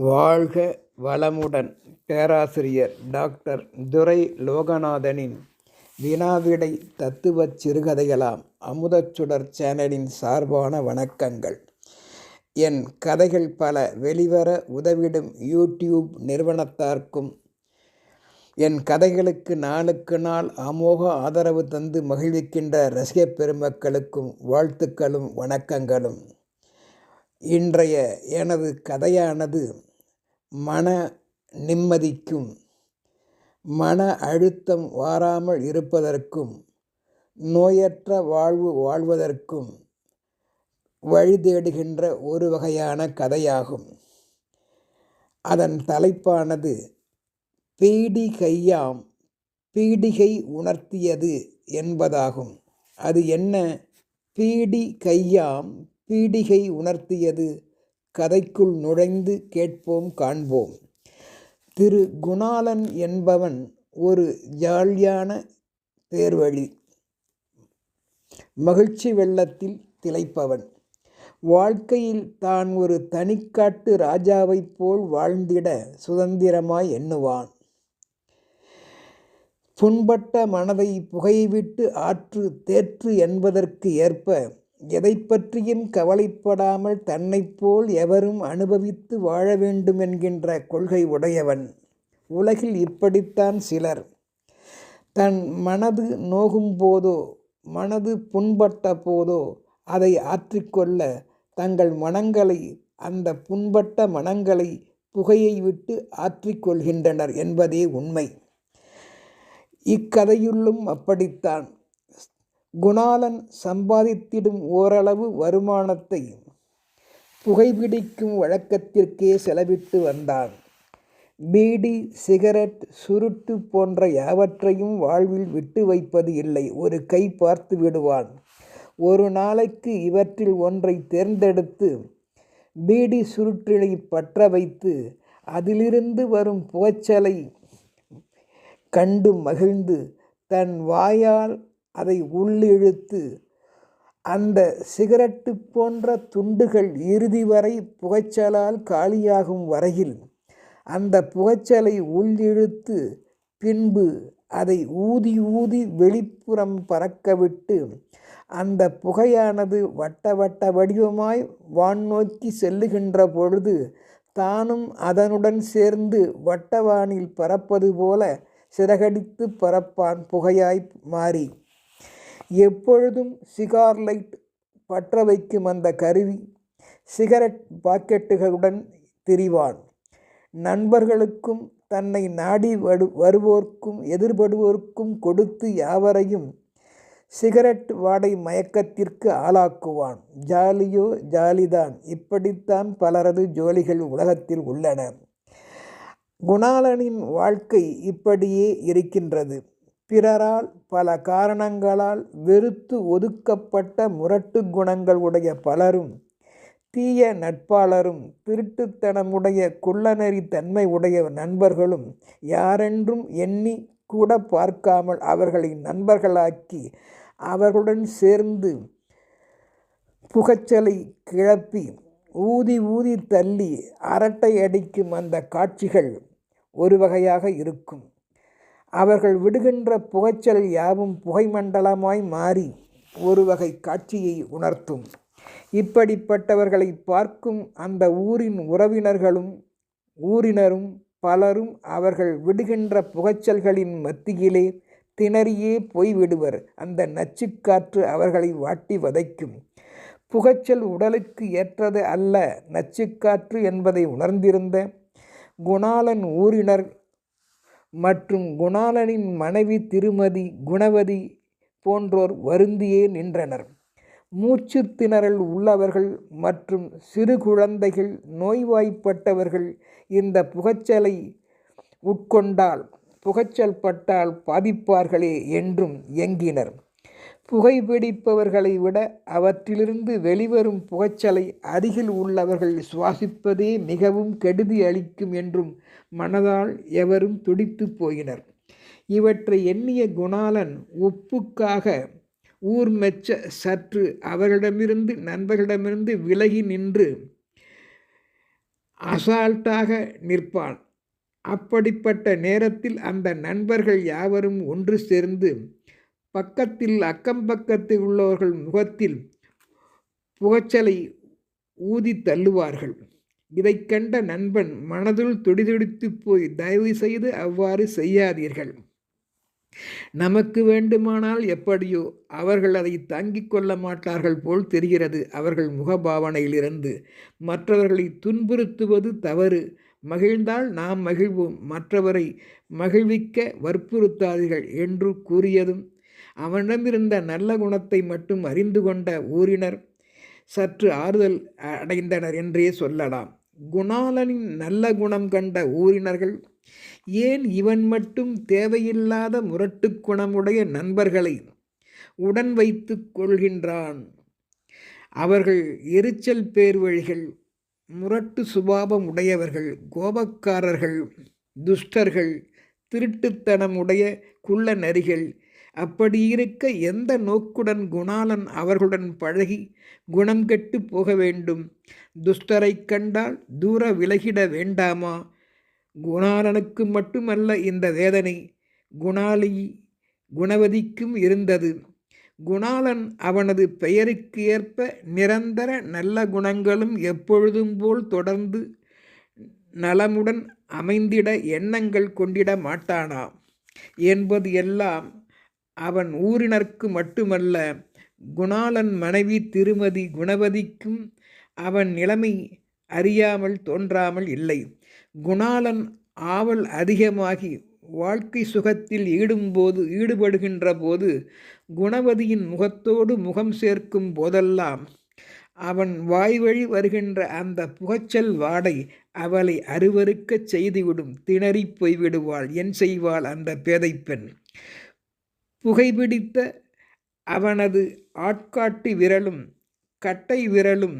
வாழ்க வளமுடன். பேராசிரியர் டாக்டர் துரை லோகநாதனின் வினாவிடை தத்துவச் சிறுகதைகளாம் அமுதச்சுடர் சேனலின் சார்பான வணக்கங்கள். என் கதைகள் பல வெளிவர உதவிடும் யூடியூப் நிறுவனத்தார்க்கும் என் கதைகளுக்கு நாளுக்கு நாள் அமோக ஆதரவு தந்து மகிழ்விக்கின்ற ரசிகப் பெருமக்களுக்கும் வாழ்த்துக்களும் வணக்கங்களும். இன்றைய எனது கதையானது மன நிம்மதிக்கும் மன அழுத்தம் வாராமல் இருப்பதற்கும் நோயற்ற வாழ்வு வாழ்வதற்கும் வழி தேடுகின்ற ஒரு வகையான கதையாகும். அதன் தலைப்பானது பீடி கையாம் பீடிகை உணர்த்தியது என்பதாகும். அது என்ன? பீடி கையாம் பீடிகை உணர்த்தியது கதைக்குள் நுழைந்து கேட்போம் காண்போம். திரு. குணாளன் என்பவன் ஒரு ஜாலியான பேர்வழி மகிழ்ச்சி வெள்ளத்தில் திளைப்பவன். வாழ்க்கையில் தான் ஒரு தனிக்காட்டு ராஜாவைப் போல் வாழ்ந்திட சுதந்திரமாய் எண்ணுவான். புண்பட்ட மனதை புகைவிட்டு ஆற்று தேற்று என்பதற்கு ஏற்ப எதை பற்றியும் கவலைப்படாமல் தன்னைப் போல் எவரும் அனுபவித்து வாழ வேண்டும் என்கின்ற கொள்கை உடையவன். உலகில் இப்படித்தான் சிலர். தன் மனது நோகும் போதோ மனது புண்பட்ட போதோ அதை ஆற்றிக்கொள்ள தங்கள் மனங்களை அந்த புண்பட்ட மனங்களை புகையை விட்டு ஆற்றிக்கொள்கின்றனர் என்பதே உண்மை. இக்கதையுள்ளும் அப்படித்தான். குணாளன் சம்பாதித்திடும் ஓரளவு வருமானத்தை புகைப்பிடிக்கும் வழக்கத்திற்கே செலவிட்டு வந்தான். பீடி சிகரெட் சுருட்டு போன்ற யாவற்றையும் வாழ்வில் விட்டு வைப்பது இல்லை. ஒரு கை பார்த்து விடுவான். ஒரு நாளைக்கு இவற்றில் ஒன்றை தேர்ந்தெடுத்து பீடி சுருட்டினை பற்ற வைத்து அதிலிருந்து வரும் புகைச்சலை கண்டு மகிழ்ந்து தன் வாயால் அதை உள்ளிழுத்து அந்த சிகரெட்டு போன்ற துண்டுகள் இறுதி வரை புகைச்சலால் காலியாகும் வரையில் அந்த புகைச்சலை உள்ளிழுத்து பின்பு அதை ஊதி ஊதி வெளிப்புறம் பறக்கவிட்டு அந்த புகையானது வட்ட வட்ட வடிவமாய் வான் நோக்கி செல்லுகின்ற பொழுது தானும் அதனுடன் சேர்ந்து வட்டவானில் பறப்பது போல சிறகடித்து பறப்பான் புகையாய் மாறி. எப்பொழுதும் சிகார் லைட் பற்ற வைக்கும் அந்த கருவி சிகரெட் பாக்கெட்டுகளுடன் திரிவான் நண்பர்களுக்கும் தன்னை நாடி வடு வருவோர்க்கும் எதிர்படுவோர்க்கும் கொடுத்து யாவரையும் சிகரெட் வாடை மயக்கத்திற்கு ஆளாக்குவான். ஜாலியோ ஜாலிதான். இப்படித்தான் பலரது ஜோலிகள் உலகத்தில் உள்ளன. குணாளனின் வாழ்க்கை இப்படியே இருக்கின்றது. பிறரால் பல காரணங்களால் வெறுத்து ஒதுக்கப்பட்ட முரட்டு குணங்கள் உடைய பலரும் தீய நட்பாளரும் திருட்டுத்தனமுடைய குள்ளநெறி தன்மை உடைய நண்பர்களும் யாரென்றும் எண்ணி கூட பார்க்காமல் அவர்களை நண்பர்களாக்கி அவர்களுடன் சேர்ந்து புகைச்சலை கிளப்பி ஊதி ஊதி தள்ளி அரட்டை அடிக்கும் அந்த காட்சிகள் ஒரு வகையாக இருக்கும். அவர்கள் விடுகின்ற புகைச்சல் யாவும் புகைமண்டலமாய் மாறி ஒரு வகை காட்சியை உணர்த்தும். இப்படிப்பட்டவர்களை பார்க்கும் அந்த ஊரின் உறவினர்களும் ஊரினரும் பலரும் அவர்கள் விடுகின்ற புகைச்சல்களின் மத்தியிலே திணறியே போய்விடுவர். அந்த நச்சுக்காற்று அவர்களை வாட்டி வதைக்கும். புகைச்சல் உடலுக்கு ஏற்றது அல்ல நச்சுக்காற்று என்பதை உணர்ந்திருந்த குணாளன் ஊரினர் மற்றும் குணாளனின் மனைவி திருமதி குணவதி போன்றோர் வருந்தியே நின்றனர். மூச்சு திணறல் உள்ளவர்கள் மற்றும் சிறு குழந்தைகள் நோய்வாய்ப்பட்டவர்கள் இந்த புகைச்சலை உட்கொண்டால் புகைச்சல் பட்டால் பாதிப்பார்களே என்றும் எங்கினர். புகைப்பிடிப்பவர்களை விட அவற்றிலிருந்து வெளிவரும் புகைச்சலை அருகில் உள்ளவர்கள் சுவாசிப்பதே மிகவும் கெடுதி அளிக்கும் என்றும் மனதால் எவரும் துடித்து போயினர். இவற்றை எண்ணிய குணாளன் உப்புக்காக ஊர் மெச்ச சற்று அவர்களிடமிருந்து நண்பர்களிடமிருந்து விலகி நின்று அசால்ட்டாக நிற்பான். அப்படிப்பட்ட நேரத்தில் அந்த நண்பர்கள் யாவரும் ஒன்று சேர்ந்து பக்கத்தில் அக்கம் பக்கத்தில் உள்ளவர்கள் முகத்தில் புகைச்சலை ஊதி தள்ளுவார்கள். இதை கண்ட நண்பன் மனதுள் துடிதுடித்து போய் தயவு செய்து அவ்வாறு செய்யாதீர்கள். நமக்கு வேண்டுமானால் எப்படியோ அவர்கள் அதை தாங்கிக் கொள்ள மாட்டார்கள் போல் தெரிகிறது. அவர்கள் முகபாவனையிலிருந்து மற்றவர்களை துன்புறுத்துவது தவறு. மகிழ்ந்தால் நாம் மகிழ்வோம். மற்றவரை மகிழ்விக்க வற்புறுத்தாதீர்கள் என்று கூறியதும் அவனிடமிருந்த நல்ல குணத்தை மட்டும் அறிந்து கொண்ட ஊரினர் சற்று ஆறுதல் அடைந்தனர் என்றே சொல்லலாம். குணாலனின் நல்ல குணம் கண்ட ஊரினர்கள் ஏன் இவன் மட்டும் தேவையில்லாத முரட்டு குணமுடைய நண்பர்களை உடன் வைத்து கொள்கின்றான்? அவர்கள் எரிச்சல் பேர்வழிகள் முரட்டு சுபாவம் உடையவர்கள் கோபக்காரர்கள் துஷ்டர்கள் திருட்டுத்தனம் உடைய குள்ள நரிகள் அப்படி இருக்க எந்த நோக்குடன் குணாளன் அவர்களுடன் பழகி குணம் கெட்டு போக வேண்டும்? துஷ்டரை கண்டால் தூர விலகிட வேண்டாமா? குணாளனுக்கு மட்டுமல்ல இந்த வேதனை குணாலி குணவதிக்கும் இருந்தது. குணாளன் அவனது பெயருக்கு ஏற்ப நிரந்தர நல்ல குணங்களும் எப்பொழுதும் போல் தொடர்ந்து நலமுடன் அமைந்திட எண்ணங்கள் கொண்டிட மாட்டானா என்பது எல்லாம் அவன் ஊரினர்க்கு மட்டுமல்ல குணாலன் மனைவி திருமதி குணவதிக்கும் அவன் நிலைமை அறியாமல் தோன்றாமல் இல்லை. குணாலன் ஆவல் அதிகமாகி வாழ்க்கை சுகத்தில் ஈடும்போது ஈடுபடுகின்ற போது குணவதியின் முகத்தோடு முகம் சேர்க்கும் போதெல்லாம் அவன் வாய்வழி வருகின்ற அந்த புகச்சல் வாடை அவளை அருவருக்கச் செய்துவிடும். திணறி போய்விடுவாள். என் செய்வாள் அந்த பேதைப்பெண். புகைபிடித்த அவனது ஆட்காட்டி விரலும் கட்டை விரலும்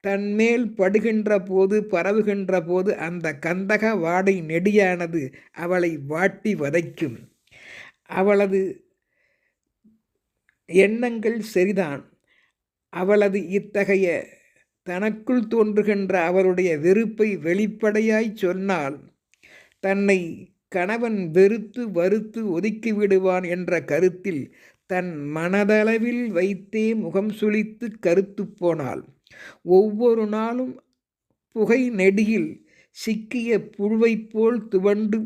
தன்மேல் படுகின்ற போது பரவுகின்ற போது அந்த கந்தக வாடை நெடியானது அவளை வாட்டி வதைக்கும். அவளது எண்ணங்கள் சரிதான் அவளது இத்தகைய தனக்குள் தோன்றுகின்ற அவருடைய வெறுப்பை வெளிப்படையாய் சொன்னால் தன்னை கணவன் வெறுத்து வருத்து ஒதுக்கி விடுவான் என்ற கருத்தில் தன் மனதளவில் வைத்தே முகம் சுளித்து கருத்து போனாள். ஒவ்வொரு நாளும் புகை நெடியில் சிக்கிய புழுவைப் போல் துவண்டு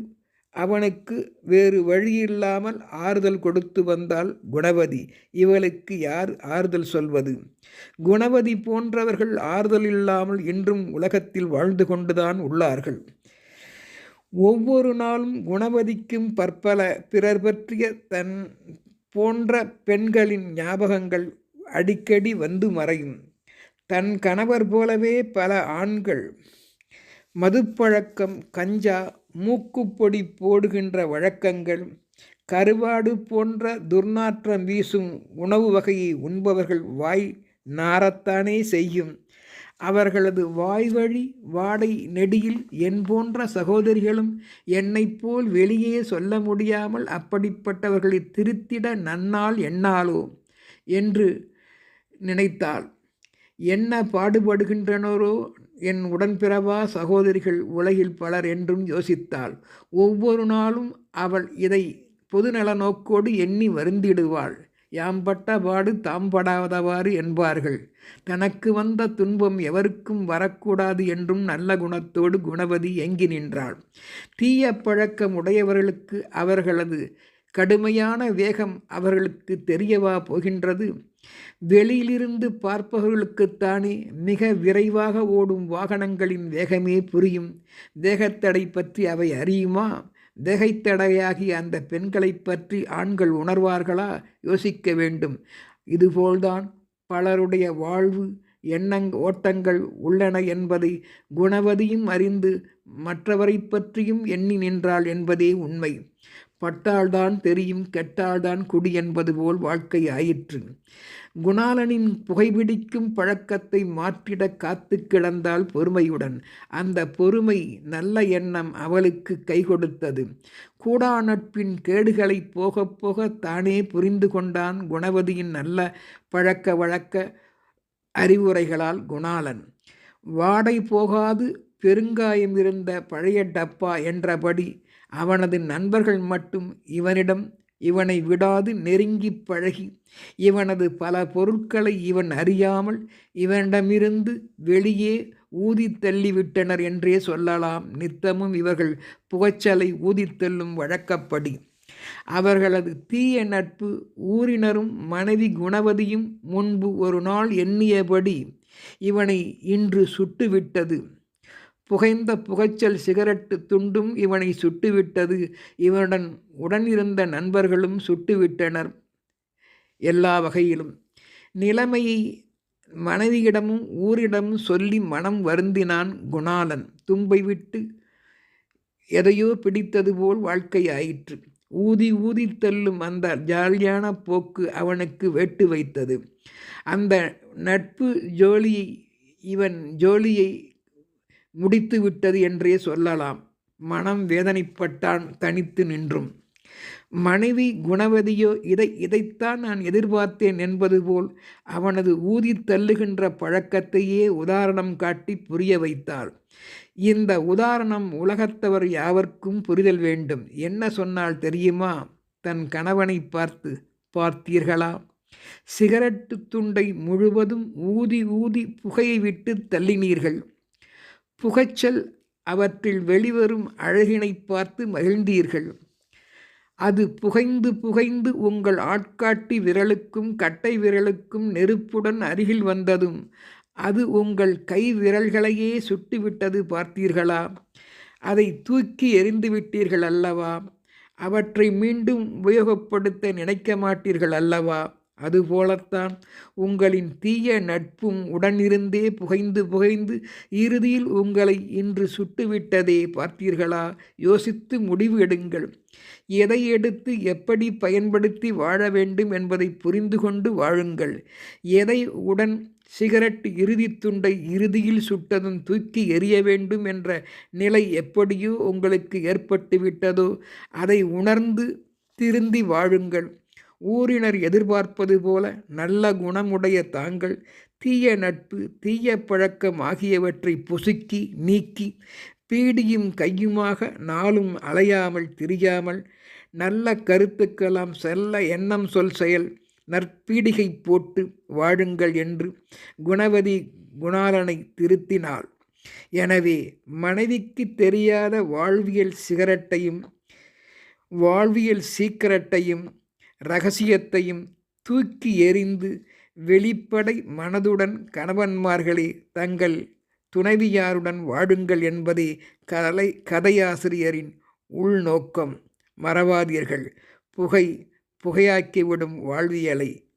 அவனுக்கு வேறு வழியில்லாமல் ஆறுதல் கொடுத்து வந்தால் குணவதி. இவளுக்கு யார் ஆறுதல் சொல்வது? குணவதி போன்றவர்கள் ஆறுதல் இல்லாமல் இன்றும் உலகத்தில் வாழ்ந்து கொண்டுதான் உள்ளார்கள். ஒவ்வொரு நாளும் குணவதிக்கும் பற்பல பிறர் பற்றிய தன் போன்ற பெண்களின் ஞாபகங்கள் அடிக்கடி வந்து மறையும். தன் கணவர் போலவே பல ஆண்கள் மதுப்பழக்கம் கஞ்சா மூக்குப்பொடி போடுகின்ற வழக்கங்கள் கருவாடு போன்ற துர்நாற்றம் வீசும் உணவு வகையை உண்பவர்கள் வாய் நாரத்தானே செய்யும். அவர்களது வாய்வழி வாடை நெடியில் என் போன்ற சகோதரிகளும் என்னைப் போல் வெளியே சொல்ல முடியாமல் அப்படிப்பட்டவர்களை திருத்திட நன்னால் எண்ணாலோ என்று நினைத்தாள். என்ன பாடுபடுகின்றனரோ? என் உடன்பிறவா சகோதரிகள் உலகில் பலர் என்றும் யோசித்தாள். ஒவ்வொரு நாளும் அவள் இதை பொதுநல நோக்கோடு எண்ணி வருந்திடுவாள். யாம்பட்ட பாடு தாம் படாதவாறு என்பார்கள். தனக்கு வந்த துன்பம் எவருக்கும் வரக்கூடாது என்றும் நல்ல குணத்தோடு குணவதி எங்கி நின்றாள். தீய பழக்கம் உடையவர்களுக்கு அவர்களது கடுமையான வேகம் அவர்களுக்கு தெரியவா போகின்றது? வெளியிலிருந்து பார்ப்பவர்களுக்குத்தானே மிக விரைவாக ஓடும் வாகனங்களின் வேகமே புரியும். வேகத்தடை பற்றி அவை அறியுமா? தகைத்தடையாகி அந்த பெண்களை பற்றி ஆண்கள் உணர்வார்களா? யோசிக்க வேண்டும். இதுபோல்தான் பலருடைய வாழ்வு எண்ணங் ஓட்டங்கள் உள்ளன என்பதை குணவதியும் அறிந்து மற்றவரை பற்றியும் எண்ணி நின்றாள் என்பதே உண்மை. பட்டால்தான் தெரியும் கெட்டால்தான் குடி என்பது போல் வாழ்க்கை ஆயிற்று. குணாலனின் புகைபிடிக்கும் பழக்கத்தை மாற்றிட காத்து கிடந்தால் பொறுமையுடன். அந்த பொறுமை நல்ல எண்ணம் அவளுக்கு கை கொடுத்தது கூடா நட்பின் கேடுகளை போக போக தானே புரிந்து கொண்டான் குணவதியின் நல்ல பழக்க வழக்க அறிவுரைகளால் குணாலன் வாடை போகாது பெருங்காயம் இருந்த பழைய டப்பா என்றபடி அவனது நண்பர்கள் மட்டும் இவனிடம் இவனை விடாது நெருங்கி பழகி இவனது பல பொருட்களை இவன் அறியாமல் இவனிடமிருந்து வெளியே ஊதி தள்ளிவிட்டனர் என்றே சொல்லலாம். நித்தமும் இவர்கள் புகைச்சலை ஊதித்தள்ளும் வழக்கப்படி. அவர்களது தீய நட்பு ஊரினரும் மனைவி குணவதியும் முன்பு ஒரு நாள் எண்ணியபடி இவனை இன்று சுட்டுவிட்டது. புகைந்த புகைச்சல் சிகரெட்டு துண்டும் இவனை சுட்டுவிட்டது. இவனுடன் உடனிருந்த நண்பர்களும் சுட்டுவிட்டனர். எல்லா வகையிலும். நிலைமையை மனைவியிடமும் ஊரிடமும் சொல்லி மனம் வருந்தினான் குணாலன். தும்பை விட்டு எதையோ பிடித்தது போல் வாழ்க்கை ஆயிற்று. ஊதி ஊதி தள்ளும் அந்த ஜாலியான போக்கு அவனுக்கு வெட்டு வைத்தது. அந்த நட்பு ஜோலியை இவன் ஜோலியை முடித்து விட்டது என்றே சொல்லலாம். மனம் வேதனைப்பட்டான் தனித்து நின்றும். மனைவி குணவதியோ இதை இதைத்தான் நான் எதிர்பார்த்தேன் என்பது போல் அவனது ஊதி தள்ளுகின்ற பழக்கத்தையே உதாரணம் காட்டி புரிய வைத்தாள். இந்த உதாரணம் உலகத்தவர் யாவர்க்கும் புரிதல் வேண்டும். என்ன சொன்னால் தெரியுமா? தன் கணவனை பார்த்து பார்த்தீர்களா? சிகரெட்டு துண்டை முழுவதும் ஊதி ஊதி புகையை விட்டு தள்ளினீர்கள். புகைச்சல் அவற்றில் வெளிவரும் அழகினை பார்த்து மகிழ்ந்தீர்கள். அது புகைந்து புகைந்து உங்கள் ஆட்காட்டி விரலுக்கும் கட்டை விரலுக்கும் நெருப்புடன் அருகில் வந்ததும் அது உங்கள் கை விரல்களையே சுட்டுவிட்டது பார்த்தீர்களா? அதை தூக்கி எறிந்து விட்டீர்கள் அல்லவா? அவற்றை மீண்டும் உபயோகப்படுத்த நினைக்க மாட்டீர்கள் அல்லவா? அதுபோலத்தான் உங்களின் தீய நட்பும் உடனிருந்தே புகைந்து புகைந்து இறுதியில் உங்களை இன்று சுட்டுவிட்டதே பார்த்தீர்களா? யோசித்து முடிவு எடுங்கள். எதை எடுத்து எப்படி பயன்படுத்தி வாழ வேண்டும் என்பதை புரிந்து கொண்டு வாழுங்கள். எதை உடன் சிகரெட் இறுதி துண்டை இறுதியில் சுட்டதும் தூக்கி எறிய வேண்டும் என்ற நிலை எப்படியோ உங்களுக்கு ஏற்பட்டு விட்டதோ அதை உணர்ந்து திருந்தி வாழுங்கள். ஊரினர் எதிர்பார்ப்பது போல நல்ல குணமுடைய தாங்கள் தீய நட்பு தீய பழக்கம் ஆகியவற்றை பொசுக்கி நீக்கி பீடியும் கையுமாக நாளும் அலையாமல் திரியாமல் நல்ல கருத்துக்கெல்லாம் செல்ல எண்ணம் சொல் செயல் நற்பீடிகை போட்டு வாழுங்கள் என்று குணவதி குணாலனை திருத்தினாள். எனவே மனைவிக்கு தெரியாத வாழ்வியல் சிகரெட்டையும் வாழ்வியல் சீக்கிரட்டையும் ரகசியத்தையும் தூக்கி எறிந்து வெளிப்படை மனதுடன் கணவன்மார்களே தங்கள் துணைவியாருடன் வாடுங்கள் என்பதே கலை கதையாசிரியரின் உள்நோக்கம். மறவாதீர்கள். புகை புகையாக்கிவிடும் வாழ்வியலை